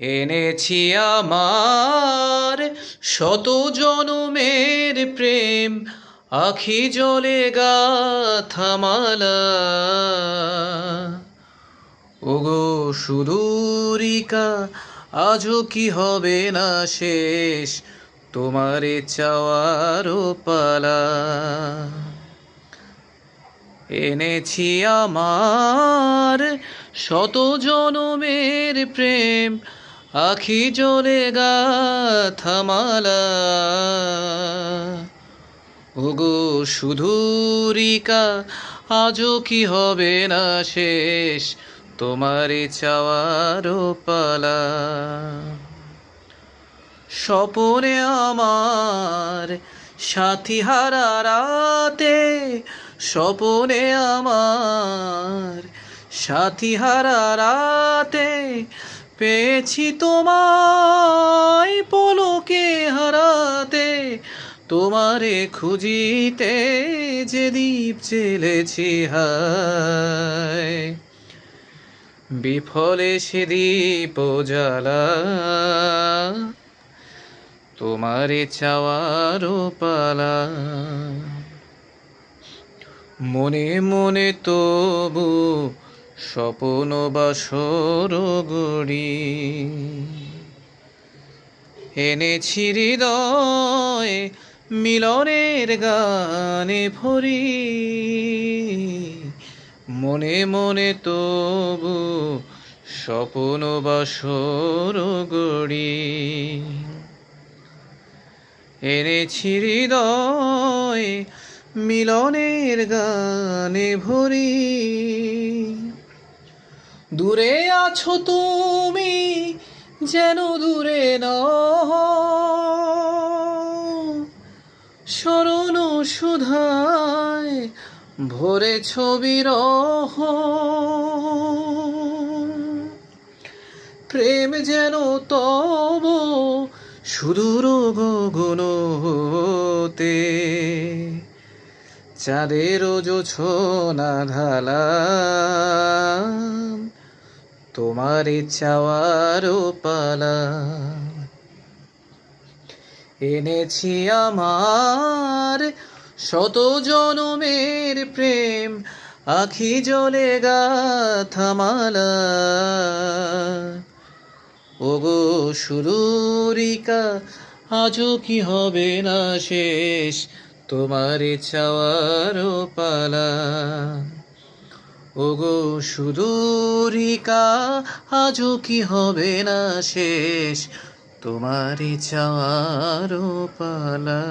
এনেছি আমার শত জনমের প্রেম, আখি জলে গাথামালা ওগো সুদূরিকা, আজও কি হবে না শেষ? তোমারে চাওয়ারও পালা। এনেছি আমার শত জনমের প্রেম আখি জলে গাথামালা ওগো সুধুরিকা, আজও কি হবে না শেষ? তোমারে চাওয়ারও পালা। স্বপনে আমার সাথী হারা রাতে, স্বপনে আমার সাথী হারা রাতে পেয়েছি তোমায় পলকে হারাতে, তোমারে খুঁজিতে যে দ্বীপ চেলেছি হায়। বিফলে সে দীপ জ্বালা, তোমারে চাওয়ারও পালা। মনে মনে তবু স্বপন বাসর গড়ি এনেছি হৃদয় মিলনের গানে ভরি। মনে মনে তবু স্বপন বাসর গড়ি এনেছি হৃদয় মিলনের গানে ভরি। দূরে আছো তুমি, যেন দূরে স্মরণ সুধায় ভরে রহ প্রেম যেন তব সুদূর গগন হতে চাঁদের জোছনা ঢালা তোমার চাওয়ারও পালা এনেছি আমার শত জনমের প্রেম, আখি জলে গা গাথামালা ওগো সুদূরিকা আজও কি হবে না শেষ? তোমার চাওয়ারও পালা ওগো সুদূরিকা আজও কি হবে না শেষ? তোমারই চাওয়ার পালা